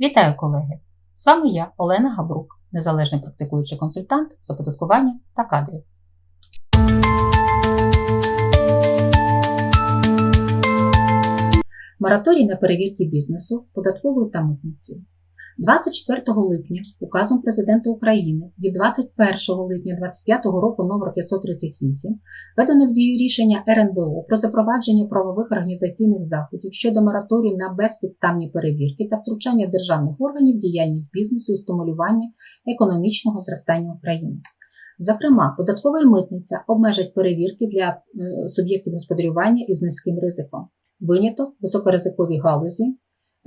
Вітаю, колеги! З вами я, Олена Габрук, незалежний практикуючий консультант з оподаткування та кадрів. Мораторій на перевірки бізнесу податковою та митницею. 24 липня указом Президента України від 21 липня 2025 року номер 538 введено в дію рішення РНБО про запровадження правових організаційних заходів щодо мораторію на безпідставні перевірки та втручання державних органів в діяльність бізнесу і стимулювання економічного зростання України. Зокрема, податкова і митниця обмежать перевірки для е, суб'єктів господарювання із низьким ризиком. Виняток високоризикові галузі,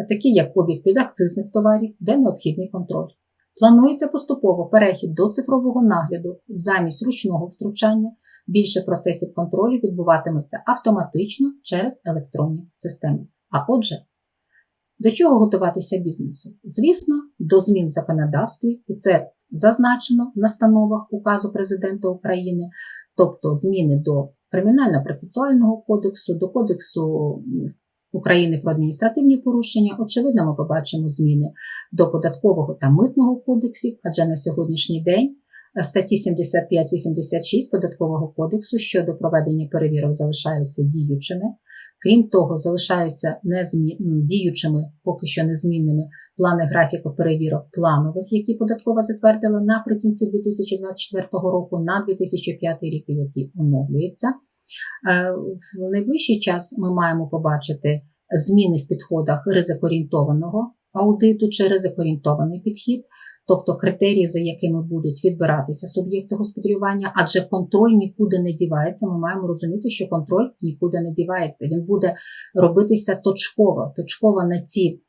такі як обіг підакцизних товарів, де необхідний контроль. Планується поступово перехід до цифрового нагляду замість ручного втручання. Більше процесів контролю відбуватиметься автоматично через електронні системи. А отже, до чого готуватися бізнесу? Звісно, до змін в законодавстві, і це зазначено в настановах указу Президента України, тобто зміни до Кримінально-процесуального кодексу, до Кодексу України про адміністративні порушення. Очевидно, ми побачимо зміни до податкового та митного кодексів, адже на сьогоднішній день статті 75-86 податкового кодексу щодо проведення перевірок залишаються діючими. Крім того, залишаються незмі... діючими, поки що незмінними плани графіку перевірок планових, які податкова затвердила наприкінці 2024 року на 2005 рік, які оновлюються. В найближчий час ми маємо побачити зміни в підходах ризикорієнтованого аудиту чи ризикорієнтований підхід, тобто критерії, за якими будуть відбиратися суб'єкти господарювання, адже контроль нікуди не дівається. Ми маємо розуміти, що контроль нікуди не дівається. Він буде робитися точково, точково на ті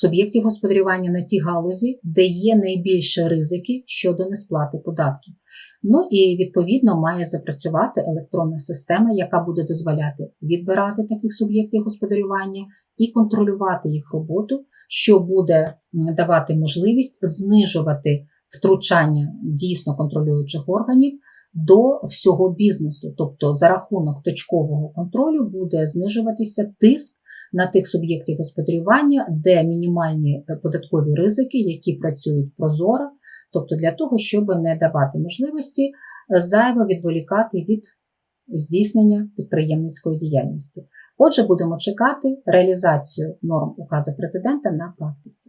суб'єктів господарювання на ті галузі, де є найбільше ризики щодо несплати податків. Ну і відповідно має запрацювати електронна система, яка буде дозволяти відбирати таких суб'єктів господарювання і контролювати їх роботу, що буде давати можливість знижувати втручання дійсно контролюючих органів. До всього бізнесу, тобто за рахунок точкового контролю буде знижуватися тиск на тих суб'єктів господарювання, де мінімальні податкові ризики, які працюють прозоро, тобто для того, щоб не давати можливості зайво відволікати від здійснення підприємницької діяльності. Отже, будемо чекати реалізацію норм указу президента на практиці.